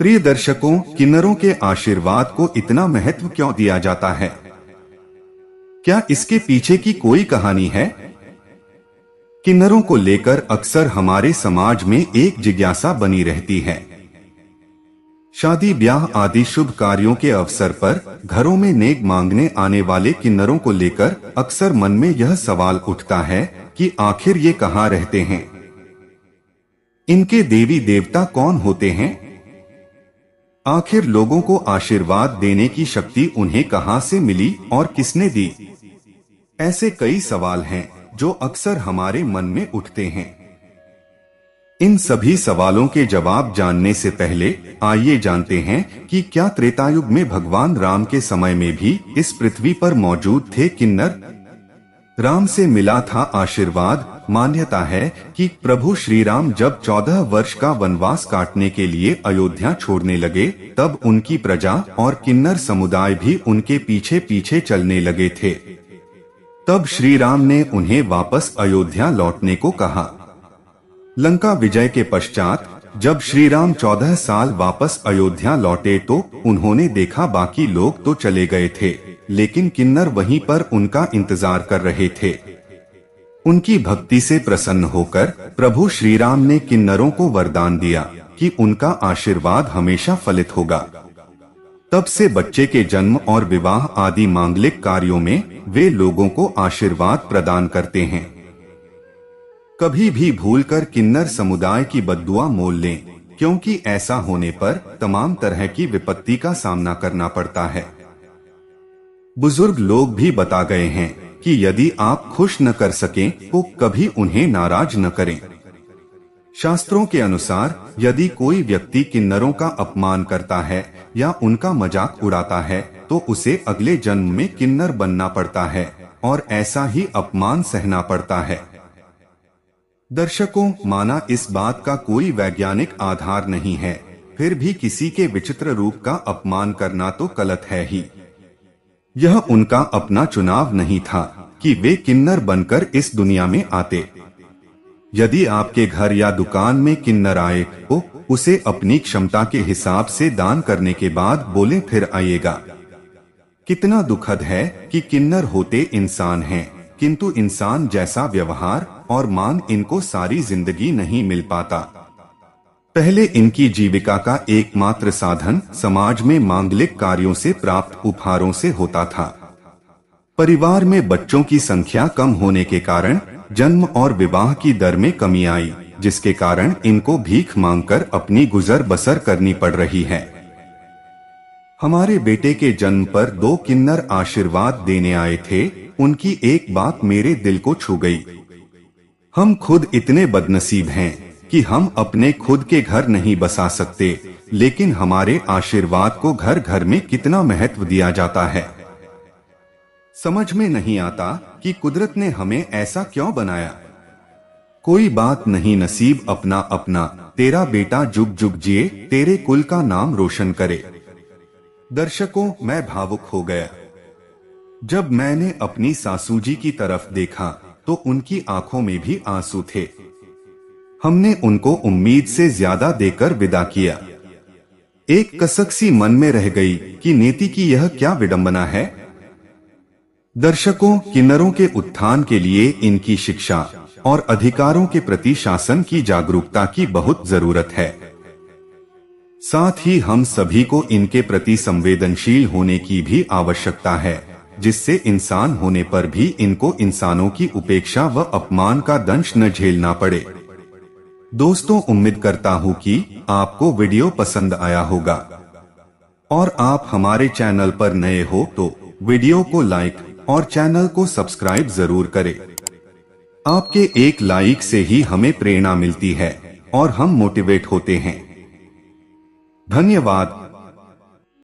प्रिय दर्शकों किन्नरों के आशीर्वाद को इतना महत्व क्यों दिया जाता है? क्या इसके पीछे की कोई कहानी है? किन्नरों को लेकर अक्सर हमारे समाज में एक जिज्ञासा बनी रहती है। शादी, ब्याह आदि शुभ कार्यों के अवसर पर घरों में नेक मांगने आने वाले किन्नरों को लेकर अक्सर मन में यह सवाल उठता है कि आखिर ये कहाँ रहते हैं? इनके देवी देवता कौन होते हैं? आखिर लोगों को आशीर्वाद देने की शक्ति उन्हें कहाँ से मिली और किसने दी? ऐसे कई सवाल हैं, जो अक्सर हमारे मन में उठते हैं। इन सभी सवालों के जवाब जानने से पहले आइए जानते हैं कि क्या त्रेतायुग में भगवान राम के समय में भी इस पृथ्वी पर मौजूद थे किन्नर? राम से मिला था आशीर्वाद। मान्यता है कि प्रभु श्री राम जब चौदह वर्ष का वनवास काटने के लिए अयोध्या छोड़ने लगे, तब उनकी प्रजा और किन्नर समुदाय भी उनके पीछे पीछे चलने लगे थे। तब श्री राम ने उन्हें वापस अयोध्या लौटने को कहा। लंका विजय के पश्चात, जब श्री राम चौदह साल वापस अयोध्या लौटे तो उन्होंने देखा बाकी लोग तो चले गए थे। लेकिन किन्नर वहीं पर उनका इंतज़ार कर रहे थे। उनकी भक्ति से प्रसन्न होकर प्रभु श्री राम ने किन्नरों को वरदान दिया कि उनका आशीर्वाद हमेशा फलित होगा। तब से बच्चे के जन्म और विवाह आदि मांगलिक कार्यों में वे लोगों को आशीर्वाद प्रदान करते हैं। कभी भी भूलकर किन्नर समुदाय की बदुआ मोल लें, क्योंकि ऐसा होने पर तमाम तरह की विपत्ति का सामना करना पड़ता है। बुज़ुर्ग लोग भी बता गए हैं कि यदि आप खुश न कर सकें तो कभी उन्हें नाराज़ न करें। शास्त्रों के अनुसार, यदि कोई व्यक्ति किन्नरों का अपमान करता है या उनका मज़ाक उड़ाता है तो उसे अगले जन्म में किन्नर बनना पड़ता है और ऐसा ही अपमान सहना पड़ता है। दर्शकों, माना इस बात का कोई वैज्ञानिक आधार नहीं है, फिर भी किसी के विचित्र रूप का अपमान करना तो गलत है ही। यह उनका अपना चुनाव नहीं था कि वे किन्नर बनकर इस दुनिया में आते। यदि आपके घर या दुकान में किन्नर आए तो उसे अपनी क्षमता के हिसाब से दान करने के बाद बोले फिर आइएगा। कितना दुखद है कि किन्नर होते इंसान हैं, किंतु इंसान जैसा व्यवहार और मान इनको सारी ज़िंदगी नहीं मिल पाता। पहले इनकी जीविका का एकमात्र साधन समाज में मांगलिक कार्यों से प्राप्त उपहारों से होता था। परिवार में बच्चों की संख्या कम होने के कारण जन्म और विवाह की दर में कमी आई, जिसके कारण इनको भीख मांगकर अपनी गुजर बसर करनी पड़ रही है। हमारे बेटे के जन्म पर दो किन्नर आशीर्वाद देने आए थे, उनकी एक बात मेरे दिल को छू गई। हम खुद इतने बदनसीब हैं। कि हम अपने खुद के घर नहीं बसा सकते, लेकिन हमारे आशीर्वाद को घर घर में कितना महत्व दिया जाता है। समझ में नहीं आता कि कुदरत ने हमें ऐसा क्यों बनाया। कोई बात नहीं नसीब अपना अपना, तेरा बेटा जुग जुग जिए, तेरे कुल का नाम रोशन करे। दर्शकों, मैं भावुक हो गया। जब मैंने अपनी सासू जी की तरफ़ देखा तो उनकी आँखों में भी आँसू थे। हमने उनको उम्मीद से ज़्यादा देकर विदा किया। एक कसक सी मन में रह गई कि नीति की यह क्या विडंबना है? दर्शकों, किन्नरों के उत्थान के लिए इनकी शिक्षा और अधिकारों के प्रति शासन की जागरूकता की बहुत ज़रूरत है। साथ ही हम सभी को इनके प्रति संवेदनशील होने की भी आवश्यकता है, जिससे इंसान होने पर भी इनको इंसानों की उपेक्षा व अपमान का दंश न झेलना पड़े। दोस्तों, उम्मीद करता हूँ कि आपको वीडियो पसंद आया होगा। और आप हमारे चैनल पर नए हो तो वीडियो को लाइक और चैनल को सब्सक्राइब ज़रूर करें। आपके एक लाइक से ही हमें प्रेरणा मिलती है और हम मोटिवेट होते हैं। धन्यवाद।